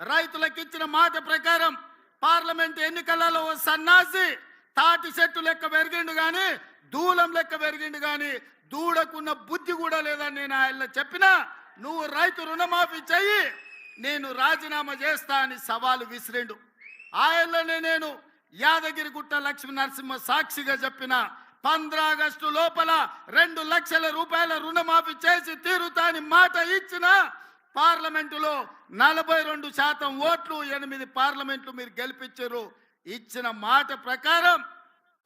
రైతులకు ఇచ్చిన మాట ప్రకారం పార్లమెంట్ ఎన్నికలలో ఓ సన్నాసి తాటి చెట్టు లెక్క పెరిగిండు గాని దూలం లెక్క పెరిగిండు గాని దూడకున్న బుద్ధి కూడా లేదని నేను ఆయన చెప్పినా నువ్వు రైతు రుణమాఫీ చెయ్యి నేను రాజీనామా చేస్తా అని సవాలు విసిరిండు. ఆయనలోనే నేను యాదగిరిగుట్ట లక్ష్మీ నరసింహ సాక్షిగా చెప్పిన పంద్ర ఆగస్టు లోపల రెండు లక్షల రూపాయల రుణమాఫీ చేసి తీరుతాని మాట ఇచ్చిన పార్లమెంటులో నలభై రెండు శాతం ఓట్లు ఎనిమిది పార్లమెంట్లు మీరు గెలిపించారు. ఇచ్చిన మాట ప్రకారం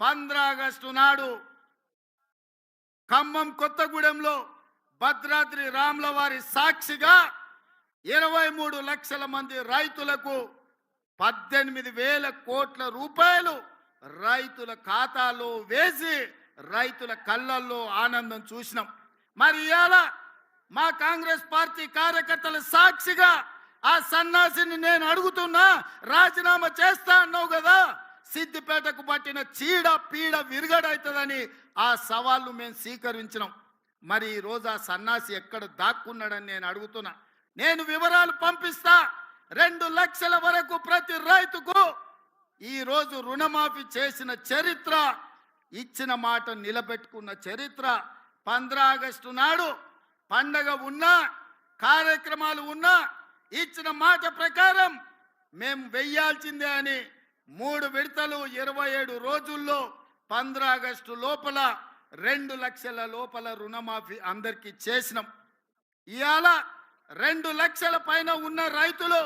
పంద్ర ఆగస్టు నాడు ఖమ్మం కొత్తగూడెంలో భద్రాద్రి రాముల వారి సాక్షిగా ఇరవై మూడు లక్షల మంది రైతులకు పద్దెనిమిది వేల కోట్ల రూపాయలు రైతుల ఖాతాలో వేసి రైతుల కళ్ళల్లో ఆనందం చూసినాం. మరి ఇలా మా కాంగ్రెస్ పార్టీ కార్యకర్తల సాక్షిగా ఆ సన్నాసిని నేను అడుగుతున్నా రాజీనామా చేస్తా అన్నావు కదా సిద్దిపేటకు పట్టిన చీడ పీడ విరుగడవుతుందని ఆ సవాళ్ళు మేము స్వీకరించినాం. మరి ఈ ఆ సన్నాసి ఎక్కడ దాక్కున్నాడని నేను అడుగుతున్నా. నేను వివరాలు పంపిస్తా. రెండు లక్షల వరకు ప్రతి రైతుకు ఈరోజు రుణమాఫీ చేసిన చరిత్ర ఇచ్చిన మాట నిలబెట్టుకున్న చరిత్ర. పంద్రా ఆగస్టు నాడు పండగ ఉన్నా కార్యక్రమాలు ఉన్నా ఇచ్చిన మాట ప్రకారం మేము వెయ్యాల్సిందే అని మూడు విడతలు ఇరవై ఏడు రోజుల్లో పంద్ర ఆగస్టు లోపల రెండు లక్షల లోపల రుణమాఫీ అందరికీ చేసినాం. ఇవాళ రెండు లక్షల పైన ఉన్న రైతులు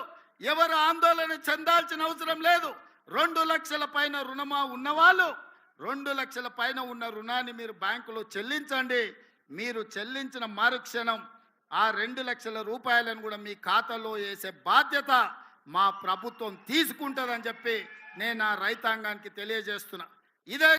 ఎవరు ఆందోళన చెందాల్సిన అవసరం లేదు. రెండు లక్షల పైన రుణమా ఉన్నవాళ్ళు రెండు లక్షల పైన ఉన్న రుణాన్ని మీరు బ్యాంకులో చెల్లించండి. మీరు చెల్లించిన మరుక్షణం ఆ రెండు లక్షల రూపాయలను కూడా మీ ఖాతాలో వేసే బాధ్యత మా ప్రభుత్వం తీసుకుంటుందని చెప్పి నేను ఆ రైతాంగానికి తెలియజేస్తున్నా. ఇదే